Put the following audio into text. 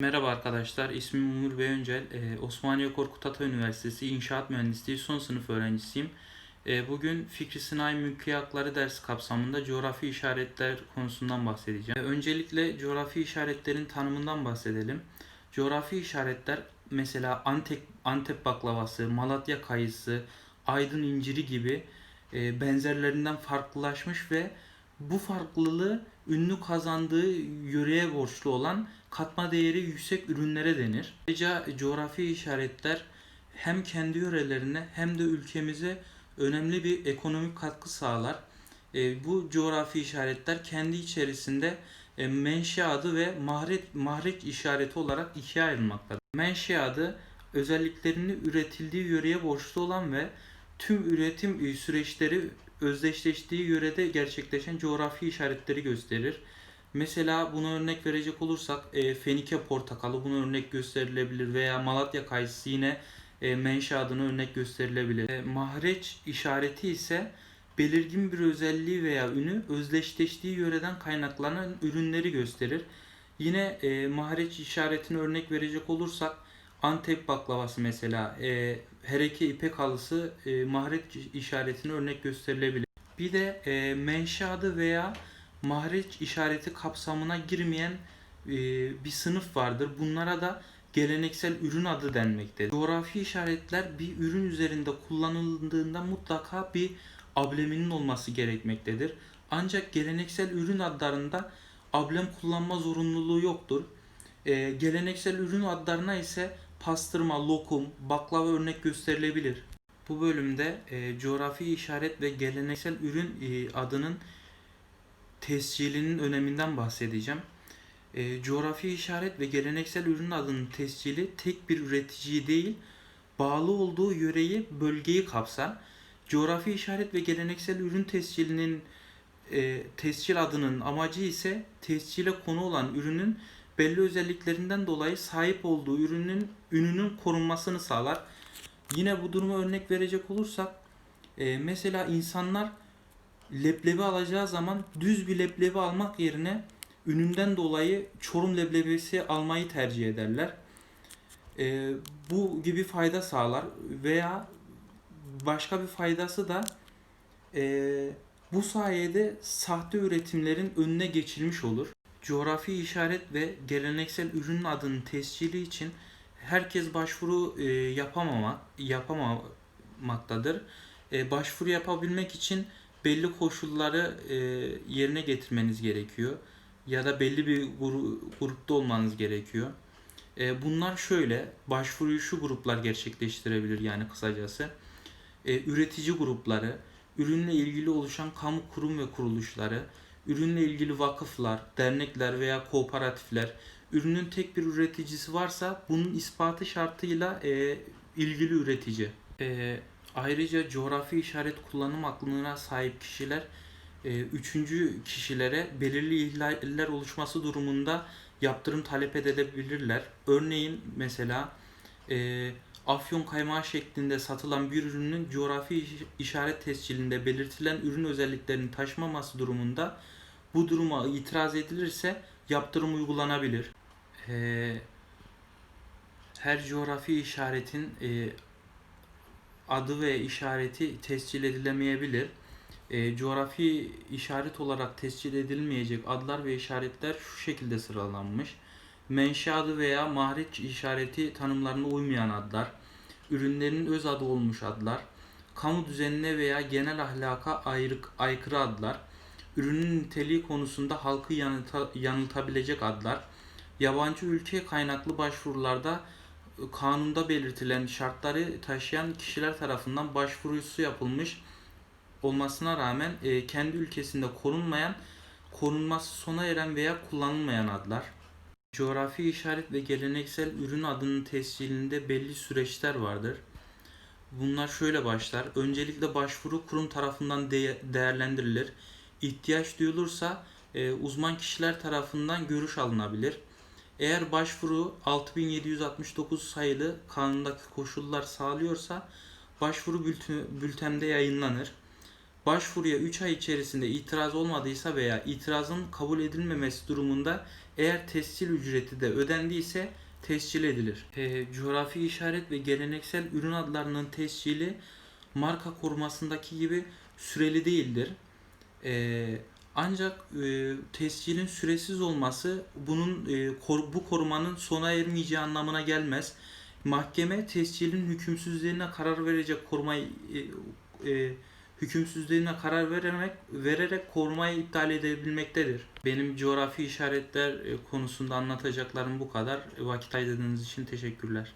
Merhaba arkadaşlar, ismim Umur Beyöncel. Ee, Osmaniye Korkut Ata Üniversitesi İnşaat Mühendisliği son sınıf öğrencisiyim. Ee, bugün Fikri Sınai Mülki Hakları dersi kapsamında coğrafi işaretler konusundan bahsedeceğim. Ee, öncelikle coğrafi işaretlerin tanımından bahsedelim. Coğrafi işaretler mesela Antep, Antep baklavası, Malatya kayısı, Aydın inciri gibi e, benzerlerinden farklılaşmış ve bu farklılığı ünlü kazandığı yöreye borçlu olan katma değeri yüksek ürünlere denir. Ayrıca coğrafi işaretler hem kendi yörelerine hem de ülkemize önemli bir ekonomik katkı sağlar. E, bu coğrafi işaretler kendi içerisinde e, menşe adı ve mahreç, mahreç işareti olarak ikiye ayrılmaktadır. Menşe adı özelliklerini üretildiği yöreye borçlu olan ve tüm üretim e, süreçleri özdeşleştiği yörede gerçekleşen coğrafi işaretleri gösterir. Mesela buna örnek verecek olursak e, Fenike portakalı buna örnek gösterilebilir veya Malatya kayısı yine e, menşe adına örnek gösterilebilir. E, mahreç işareti ise belirgin bir özelliği veya ünü özdeşleştiği yöreden kaynaklanan ürünleri gösterir. Yine e, mahreç işaretine örnek verecek olursak Antep baklavası mesela e, hereke ipek halısı e, mahreç işaretine örnek gösterilebilir. Bir de e, menşe adı veya mahreç işareti kapsamına girmeyen e, bir sınıf vardır. Bunlara da geleneksel ürün adı denmektedir. Coğrafi işaretler bir ürün üzerinde kullanıldığında mutlaka bir ableminin olması gerekmektedir. Ancak geleneksel ürün adlarında ablem kullanma zorunluluğu yoktur. E, geleneksel ürün adlarına ise pastırma, lokum, baklava örnek gösterilebilir. Bu bölümde e, coğrafi işaret ve geleneksel ürün e, adının tescilinin öneminden bahsedeceğim. E, coğrafi işaret ve geleneksel ürün adının tescili tek bir üreticiyi değil, bağlı olduğu yöreyi, bölgeyi kapsar. Coğrafi işaret ve geleneksel ürün tescilinin e, tescil adının amacı ise tescile konu olan ürünün belli özelliklerinden dolayı sahip olduğu ürünün ününün korunmasını sağlar. Yine bu duruma örnek verecek olursak e, mesela insanlar leblebi alacağı zaman düz bir leblebi almak yerine ününden dolayı Çorum leblebisi almayı tercih ederler. E, bu gibi fayda sağlar veya başka bir faydası da e, bu sayede sahte üretimlerin önüne geçilmiş olur. Coğrafi işaret ve geleneksel ürün adının tescili için herkes başvuru e, yapamamak yapamamaktadır. E, başvuru yapabilmek için belli koşulları e, yerine getirmeniz gerekiyor ya da belli bir gru, grupta olmanız gerekiyor. E, bunlar şöyle, başvuruyu şu gruplar gerçekleştirebilir yani kısacası. E, üretici grupları, ürünle ilgili oluşan kamu kurum ve kuruluşları, ürünle ilgili vakıflar, dernekler veya kooperatifler, ürünün tek bir üreticisi varsa bunun ispatı şartıyla e, ilgili üretici. E, ayrıca coğrafi işaret kullanım aklına sahip kişiler e, üçüncü kişilere belirli ihlaller oluşması durumunda yaptırım talep edebilirler. Örneğin mesela e, afyon kaymağı şeklinde satılan bir ürünün coğrafi işaret tescilinde belirtilen ürün özelliklerini taşımaması durumunda bu duruma itiraz edilirse yaptırım uygulanabilir. Ee, her coğrafi işaretin e, adı ve işareti tescil edilemeyebilir. E, coğrafi işaret olarak tescil edilmeyecek adlar ve işaretler şu şekilde sıralanmış. Menşe adı veya mahreç işareti tanımlarına uymayan adlar, ürünlerin öz adı olmuş adlar, kamu düzenine veya genel ahlaka ayrık, aykırı adlar, ürünün niteliği konusunda halkı yanılta, yanıltabilecek adlar, yabancı ülke kaynaklı başvurularda kanunda belirtilen şartları taşıyan kişiler tarafından başvurusu yapılmış olmasına rağmen e, kendi ülkesinde korunmayan, korunması sona eren veya kullanılmayan adlar. Coğrafi işaret ve geleneksel ürün adının tescilinde belli süreçler vardır. Bunlar şöyle başlar. Öncelikle başvuru kurum tarafından de- değerlendirilir. İhtiyaç duyulursa e, uzman kişiler tarafından görüş alınabilir. Eğer başvuru 6769 sayılı kanundaki koşullar sağlıyorsa başvuru bültende yayınlanır. Başvuruya 3 ay içerisinde itiraz olmadıysa veya itirazın kabul edilmemesi durumunda Eğer tescil ücreti de ödendiyse tescil edilir. E, coğrafi işaret ve geleneksel ürün adlarının tescili marka korumasındaki gibi süreli değildir. E, ancak e, tescilin süresiz olması bunun e, kor- bu korumanın sona ermeyeceği anlamına gelmez. Mahkeme tescilin hükümsüzlüğüne karar verecek korumayı e, e, hükümsüzlüğüne karar vererek vererek korumayı iptal edebilmektedir. Benim coğrafi işaretler e, konusunda anlatacaklarım bu kadar. Vakit ayırdığınız için teşekkürler.